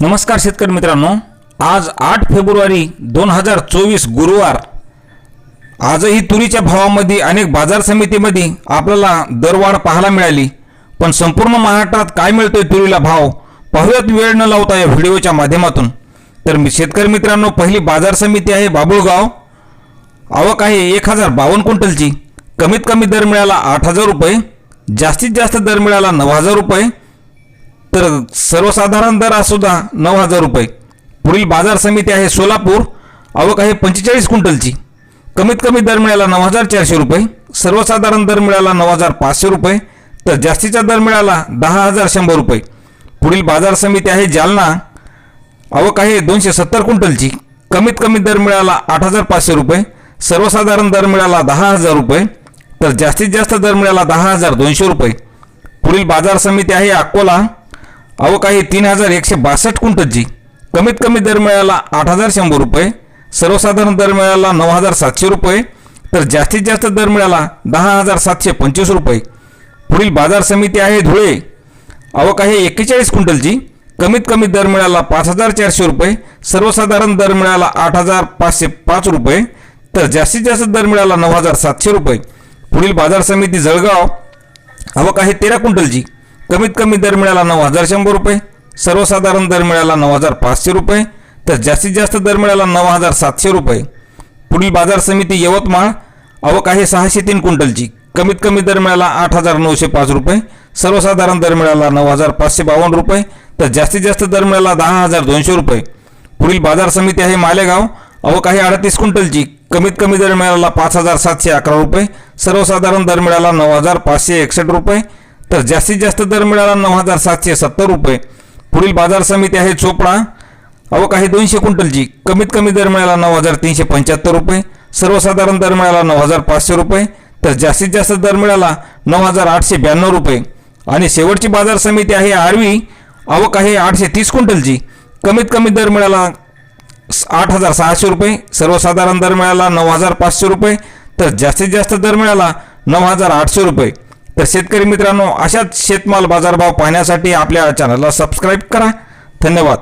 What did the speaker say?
नमस्कार शेतकरी मित्रांनो. आज आठ फेब्रुवारी दोन हजार चोवीस गुरुवार. आजही तुरीच्या भावामध्ये अनेक बाजार समितीमध्ये आपल्याला दरवाढ पाहायला मिळाली. पण संपूर्ण महाराष्ट्रात काय मिळतोय तुरीला भाव? पाहूयात वेळ न लावता या व्हिडिओच्या माध्यमातून. तर मी शेतकरी मित्रांनो पहिली बाजार समिती आहे बाबुळगाव. आवक आहे एक हजार बावन्न क्विंटलची. कमीत कमी दर मिळाला आठ हजार रुपये. जास्तीत जास्त दर मिळाला नऊ हजार रुपये. तर सर्वसाधारण दर सुद्धा नऊ हजार रुपये. पुढील बाजार समिती आहे सोलापूर. आवक आहे पंचेचाळीस क्विंटलची. कमीत कमी दर मिळाला नऊ हजार चारशे रुपये. सर्वसाधारण दर मिळाला नऊ हजार पाचशे रुपये. तर जास्तीचा दर मिळाला दहा हजार शंभर रुपये. पुढील बाजार समिती आहे जालना. आवक आहे दोनशे सत्तर क्विंटलची. कमीत कमी दर मिळाला आठ हजार पाचशे रुपये. सर्वसाधारण दर मिळाला दहा हजार रुपये. तर जास्तीत जास्त दर मिळाला दहा हजार दोनशे रुपये. पुढील बाजार समिती आहे अकोला. आवक आहे तीन हजार एकशे बासष्ट क्विंटलची कमीत कमी दर मिळाला आठ हजार शंभर रुपये. सर्वसाधारण दर मिळाला नऊ हजार सातशे रुपये. तर जास्तीत जास्त दर मिळाला दहा हजार सातशे पंचवीस रुपये. पुढील बाजार समिती आहे धुळे. आवक आहे एक्केचाळीस क्विंटलची कमीत कमी दर मिळाला पाच हजार चारशे रुपये. सर्वसाधारण दर मिळाला आठ हजार पाचशे पाच रुपये. तर जास्तीत जास्त दर मिळाला नऊ हजार सातशे रुपये. पुढील बाजार समिती जळगाव. आवक आहे तेरा क्विंटलची कमीत कमी दर मिळाला नऊ हजार शंभर रुपये सर्वसाधारण दर मिळाला नऊ हजार पाचशे रुपये तर जास्तीत जास्त दर मिळाला नऊ हजार सातशे रुपये. पुढील बाजार समिती यवतमाळ आवक आहे सहाशे तीन क्विंटलची. कमीत कमी दर मिळाला आठ हजार नऊशे पाच रुपये सर्वसाधारण दर मिळाला नऊ हजार पाचशे बावन्न रुपये तर जास्तीत जास्त दर मिळाला दहा हजार दोनशे रुपये. पुढील बाजार समिती आहे मालेगाव आवक आहे अडतीस क्विंटलची. कमीत कमी दर मिळाला पाच हजार सातशे अकरा रुपये सर्वसाधारण दर मिळाला नऊ हजार पाचशे एकसष्ट रुपये तर जास्तीत जास्त दर मिळाला नऊ हजार सातशे सत्तर रुपये. पुढील बाजार समिती आहे चोपडा. अवक आहे दोनशे क्विंटलची कमीत कमी दर मिळाला नऊ हजार तीनशे पंच्याहत्तर रुपये. सर्वसाधारण दर मिळाला नऊ हजार पाचशे रुपये. तर जास्तीत जास्त दर मिळाला नऊ हजार आठशे ब्याण्णव रुपये. आणि शेवटची बाजार समिती आहे आरवी आवक आहे आठशे तीस क्विंटलची कमीत कमी दर मिळाला आठ हजार सहाशे रुपये. सर्वसाधारण दर मिळाला नऊ हजार पाचशे रुपये. तर जास्तीत जास्त दर मिळाला नऊ हजार आठशे रुपये. तर शेतकरी मित्रांनो अशाच शेतमाल बाजारभाव पाहण्यासाठी आपल्या चॅनलला सबस्क्राईब करा. धन्यवाद.